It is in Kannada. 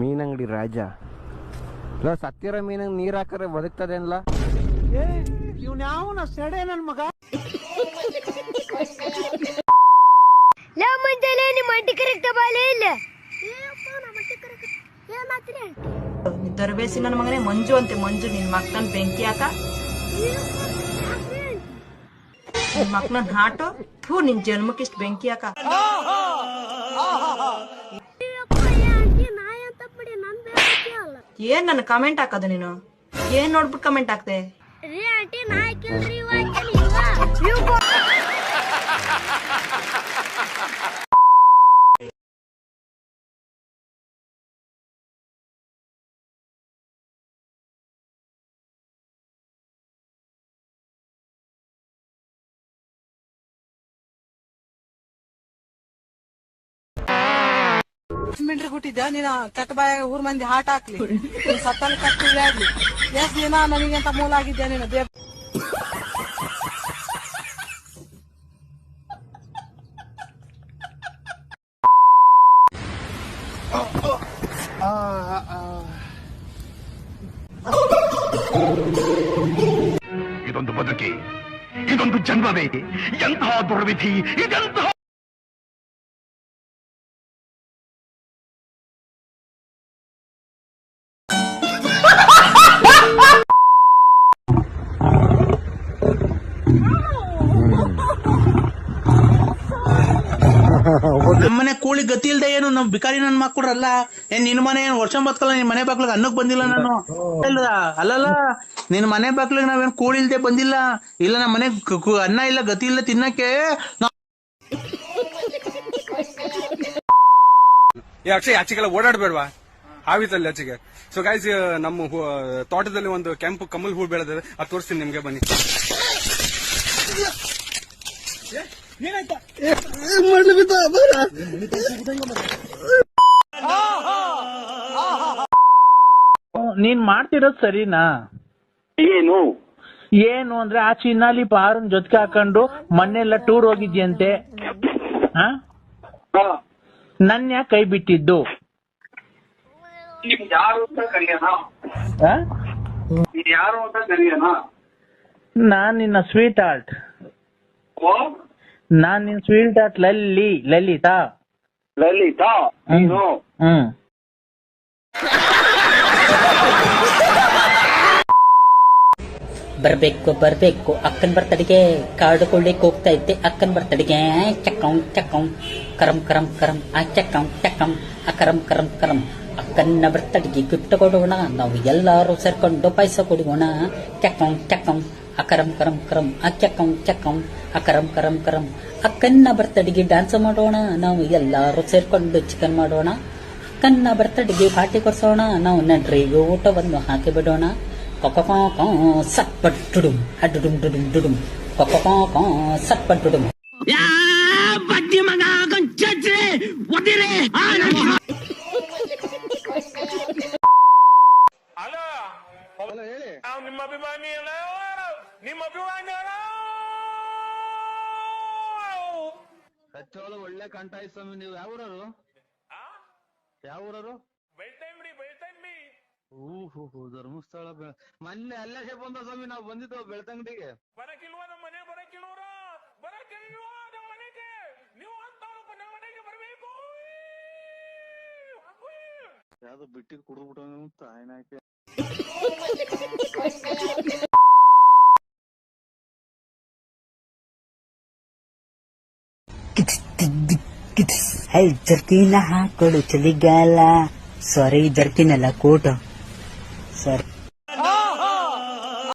ಮೀನಂಗಡಿ ರಾಜ. ಇಲ್ಲ ಸತ್ತಿರೋ ಮೀನಂಗ್ ನೀರ್ ಹಾಕರೆ ಬದುಕ್ತದೆ ಅನ್ಲ ಲೇ ಮುಂಜಾನೆ ನಿಮ್ಮ ಅಂಟಿ ಕರೆಕ್ಟ್ ಬಾಲೇ ಇಲ್ಲ? ಏನಾತ್ರಿ ದರ್ಬೇಸಿ ನನ್ನ ಮಗನೇ ಮಂಜು ಅಂತೆ ಮಂಜು ನಿನ್ ಮಕ್ಕನ ಬೆಂಕಿ ಹಾಕ. ನಿನ್ ಮಕ್ಕನ ಹಾಟು? ಥೂ ನಿನ್ ಜನ್ಮಕ್ಕಿಷ್ಟು ಬೆಂಕಿ ಹಾಕ. ಏನ್ ನನ್ನ ಕಮೆಂಟ್ ಹಾಕೋದು ನೀನು? ಏನ್ ನೋಡ್ಬಿಟ್ಟು ಕಮೆಂಟ್ ಹಾಕ್ದೆ? ಮಿಂಟ್ರಿ ಕೊಟ್ಟಿದ್ದ ನೀನು ಕಟ್ ಬಾಯ ಊರ್ ಮಂದಿ ಹಾಟ್ ಹಾಕ್ಲಿ. ಸತ್ತಲ್ಲಿ ಕಟ್ಟು ಆಗ್ಲಿ ಎಷ್ಟ್ ದಿನ ನನಗೆ ಅಂತ ಮೂಲ ಆಗಿದ್ದೆ ನೀನು, ದೇವ್? ಇದೊಂದು ಬದುಕಿ, ಇದೊಂದು ಜನ್ಮವೇ, ಎಂತಹ ದುರ್ವಿಧಿ, ಇದೆಂತಹ ನಮ್ಮನೆ ಕೂಳಿ ಗತಿ ಇಲ್ದೆ ಏನು? ನಮ್ ಬಿಕಾರಿ ನನ್ ಮಕ್ಕಳಲ್ಲ ಏನ್ ನಿನ್ ಮನೆ ಏನ್ ವರ್ಷ ಬತ್ಕಲ್ಲ? ನಿನ್ ಮನೆ ಬಾಗ್ಲಿಗೆ ಅನ್ನಕ್ ಬಂದಿಲ್ಲ ನಾನು. ಅಲ್ಲಲ್ಲ. ನಿನ್ ಮನೆ ಬಾಗ್ಲಿಗೆ ನಾವೇನ್ ಕೂಳಿ ಇಲ್ದೆ ಬಂದಿಲ್ಲ. ಇಲ್ಲ, ನಮ್ ಮನೆ ಅನ್ನ ಇಲ್ಲ, ಗತಿ ಇಲ್ಲ ತಿನ್ನಕ್ಕೆ. ಅಕ್ಷಯ್ ಆಚೆಗೆಲ್ಲ ಓಡಾಡ್ಬೇಡ್ವಾ? ಆವಿತಲ್ಲಿ ಆಚೆಗೆ ಸೊ ಗಾಯ್ಸ್ ನಮ್ಮ ತೋಟದಲ್ಲಿ ಒಂದು ಕೆಂಪು ಕಮಲ್ ಹೂ ಬೆಳೆದಿದೆ. ಅದು ತೋರಿಸ್ತೀನಿ ನಿಮ್ಗೆ, ಬನ್ನಿ. ನೀನ್ ಮಾಡ್ತಿರೋದ್ ಸರಿನಾ? ಏನು? ಏನು ಅಂದ್ರೆ ಆ ಚಿನ್ನಾಲಿ ಪಾರನ್ ಜೊತೆಗೆ ಹಾಕೊಂಡು ಮೊನ್ನೆಲ್ಲ ಟೂರ್ ಹೋಗಿದ್ಯಂತೆ? ಹಾ? ನನ್ ಯಾಕೆ ಕೈ ಬಿಟ್ಟಿದ್ದು? ಯಾರು ಅಂತ ಕರೆಯೋಣ? ಯಾರು ಅಂತ ಕರೆಯೋಣ ನಾನ್ ನಿನ್ನ ಸ್ವೀಟ್ ಆರ್ಟ್ ಓ ನಾನ್ ನಿನ್ ಸ್ವೀಟ್ ಆರ್ಟ್ ಲಲ್ಲಿ ಲಲಿತಾ. ಲಲಿತಾ? ನೀನು? ಹ್ಮ್. ಬರ್ಬೇಕು ಬರ್ಬೇಕು. ಅಕ್ಕನ್ ಬರ್ತಡಿಗೆ ಕಾರ್ಡ್ ಕೊಳ್ಳಿಕ್ ಹೋಗ್ತಾ ಇದ್ದೆ. ಅಕ್ಕನ್ ಬರ್ತಡಿಗೆ ಚಕ್ಕಂ ಚಕ್ಕಂ ಕರಂ ಕರಂ ಕರಂ. ಆ ಚಕ್ಕಂ ಚಕ್ಕಂ ಆ ಕರಂ ಕರಂ ಕರಂ. ಅಕ್ಕನ್ನ ಬರ್ತಡಿಗೆ ಗಿಫ್ಟ್ ಕೊಡೋಣ. ನಾವು ಎಲ್ಲಾರು ಸೇರ್ಕೊಂಡು ಪೈಸ ಕುಡಿಯೋಣ. ಚಕ್ಕಂ ಚಕ್ಕಂ ಆ ಕರಂ ಕರಂ ಅಕ್ಕಂ ಚಕ್ಕಂ ಅಕರಂ ಕರಂ ಕರಂ. ಅಕ್ಕನ್ನ ಬರ್ತಡಿಗೆ ಡ್ಯಾನ್ಸ್ ಮಾಡೋಣ ನಾವು ಎಲ್ಲಾರು ಸೇರ್ಕೊಂಡು ಚಿಕನ್ ಮಾಡೋಣ. ಅಕ್ಕನ್ನ ಬರ್ತಡಿಗೆ ಪಾರ್ಟಿ ಕೊಡ್ಸೋಣ ನಾವು ನಡ್ರಿಗೆ ಊಟವನ್ನು ಹಾಕಿ ಬಿಡೋಣ. ಕೊಕೊಕೊಕೊ ಸಟ್ಪಟ್ಟುಡುಂ ಅಡುಡುಂ ಡುಡುಂ ಡುಡುಂ. ಕೊಕೊಕೊಕೊ ಹೇಳಿ. ನಿಮ್ಮ ಅಭಿಮಾನಿ ನಿಮ್ಮ ಅಭಿಮಾನಿ ಒಳ್ಳೆ ಕಾಣ್ತಾ ಸ್ವಾಮಿ ನೀವು ಯಾವ ಊರವರು? ಯಾವ ಊರವರು? ಬೆಳ್ತಂಗಡಿ ಬೆಳ್ತಂಗಡಿ. ಓಹೋ ಧರ್ಮಸ್ಥಳ ಬೆ- ಮೊನ್ನೆ ಅಲ್ಲೇ ಬಂದ ಸ್ವಾಮಿ ನಾವು ಬಂದಿದ್ದು ಬೆಳ್ತಂಗಡಿಗೆ. ಬರಕಿಲ್ವಾ ನಮ್ಮ ಮನೆ ಬರಕಿಲ್ವರ? ಬರಕಿಲ್ವಾ ನಮ್ಮ ಮನೆಗೆ? ನೀವು ಅಂತ ನಮ್ಮ ಮನೆಗೆ ಬರಬೇಕು. ಯಾವ್ದೋ ಬಿಟ್ಟಿಗೆ ಕುಡಿದ್ಬಿಟ್ಟು ತಾಯಿನಾಕೆ. ಹೈ ಜರ್ಕಿನ ಹಾಕೊಳ್ಳು ಚಳಿಗಾಲ. ಸಾರಿ ಜರ್ಕಿನ್ ಅಲ್ಲ ಕೋಟ್. ಸಾರಿ